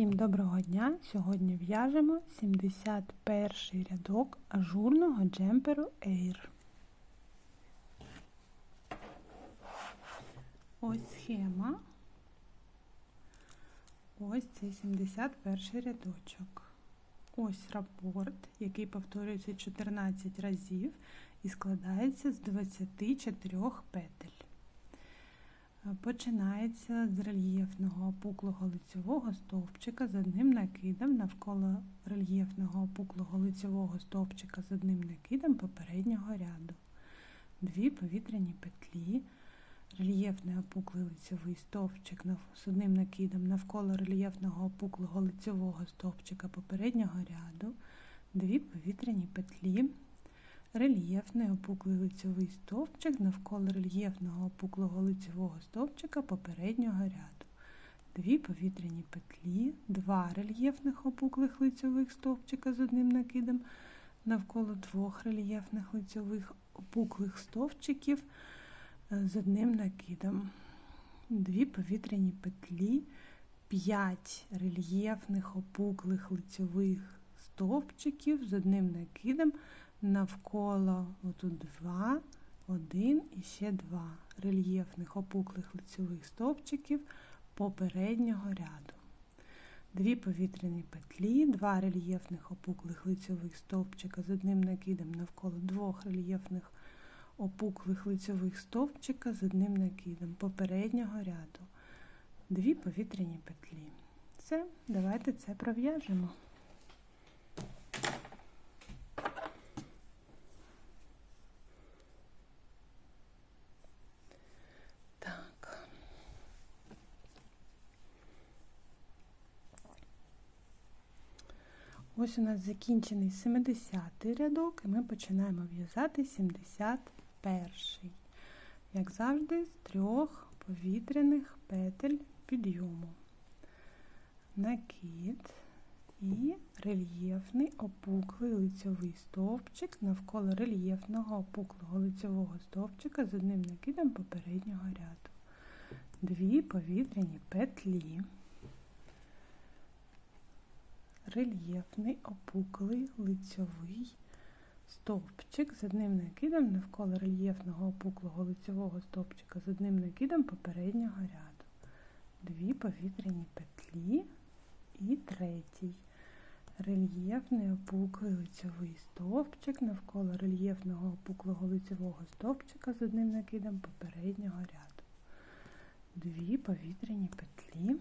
Всім доброго дня! Сьогодні в'яжемо 71 рядок ажурного джемперу Air. Ось схема. Ось цей 71 рядочок. Ось рапорт, який повторюється 14 разів і складається з 24 петель. Починається з рельєфного опуклого лицьового стовпчика з одним накидом. Навколо рельєфного опуклого лицьового стовпчика з одним накидом попереднього ряду. Дві повітряні петлі, рельєфний опуклий лицьовий стовпчик з одним накидом навколо рельєфного опуклого лицьового стовпчика попереднього ряду, дві повітряні петлі рельєфний опуклий лицьовий стовпчик навколо рельєфного опуклого лицьового стовпчика попереднього ряду. Дві повітряні петлі, два рельєфних опуклих лицьових стовпчика з одним накидом навколо двох рельєфних лицьових опуклих стовпчиків е, з одним накидом. Дві повітряні петлі, 5 рельєфних опуклих лицьових стовпчиків з одним накидом навколо отут два, один і ще два рельєфних опуклих лицьових стовпчиків попереднього ряду. Дві повітряні петлі, два рельєфних опуклих лицьових стовпчика з одним накидом навколо двох рельєфних опуклих лицьових стовпчика з одним накидом попереднього ряду. Дві повітряні петлі. Все, давайте це пров'яжемо. Ось у нас закінчений 70-й рядок, і ми починаємо в'язати 71-й. Як завжди, з трьох повітряних петель підйому. Накид і рельєфний опуклий лицьовий стовпчик навколо рельєфного опуклого лицьового стовпчика з одним накидом попереднього ряду. Дві повітряні петлі рельєфний опуклий лицьовий стовпчик з одним накидом навколо рельєфного опуклого лицьового стовпчика з одним накидом попереднього ряду. Дві повітряні петлі і третій. Рельєфний опуклий лицьовий стовпчик навколо рельєфного опуклого лицьового стовпчика з одним накидом попереднього ряду. Дві повітряні петлі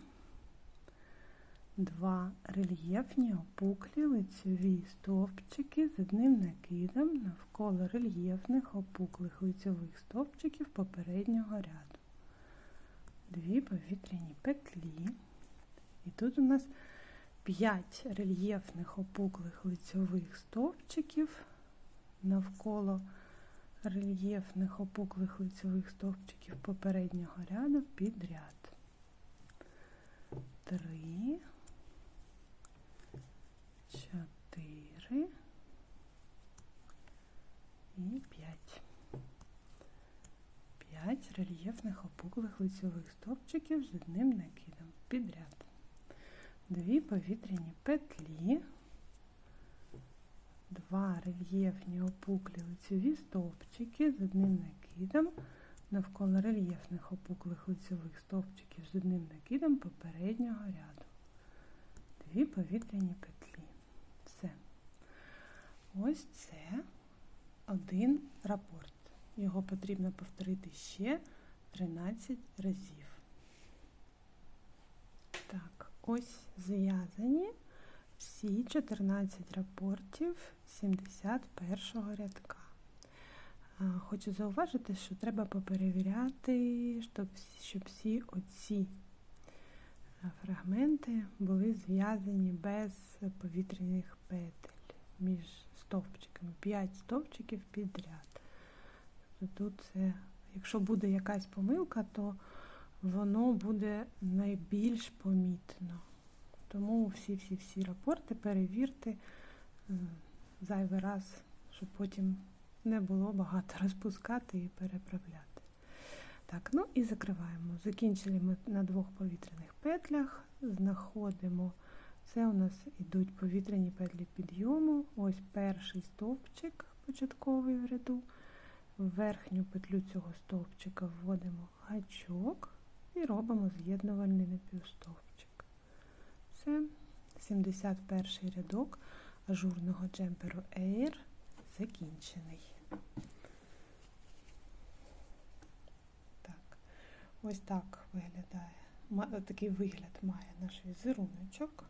два рельєфні опуклі лицьові стовпчики з одним накидом навколо рельєфних опуклих лицьових стовпчиків попереднього ряду. Дві повітряні петлі. І тут у нас 5 рельєфних опуклих лицьових стовпчиків навколо рельєфних опуклих лицьових стовпчиків попереднього ряду підряд. Три 5 рельєфних опуклих лицьових стовпчиків з одним накидом підряд. Дві повітряні петлі, два рельєфні опуклі лицьові стовпчики з одним накидом, навколо рельєфних опуклих лицьових стовпчиків з одним накидом попереднього ряду. Дві повітряні петлі. Все. Ось це один рапорт. Його потрібно повторити ще 13 разів. Так, ось зв'язані всі 14 рапортів 71-го рядка. Хочу зауважити, що треба поперевіряти, щоб, щоб всі оці фрагменти були зв'язані без повітряних петель між стовпчиками. 5 стовпчиків підряд. Тобто якщо буде якась помилка, то воно буде найбільш помітно. Тому всі-всі-всі рапорти перевірте зайвий раз, щоб потім не було багато розпускати і переправляти. Так, ну і закриваємо. Закінчили ми на двох повітряних петлях, знаходимо. Це у нас ідуть повітряні петлі підйому. Ось перший стовпчик початковий в ряду. В верхню петлю цього стовпчика вводимо гачок і робимо з'єднувальний напівстовпчик. Це 71 рядок ажурного джемперу Air закінчений. Так, ось так виглядає. Такий вигляд має наш візеруночок.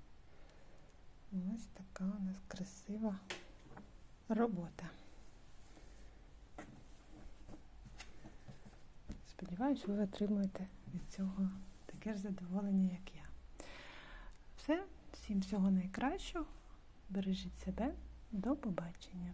Ось така у нас красива робота. Сподіваюсь, ви отримуєте від цього таке ж задоволення, як я. Все, всім всього найкращого. Бережіть себе. До побачення.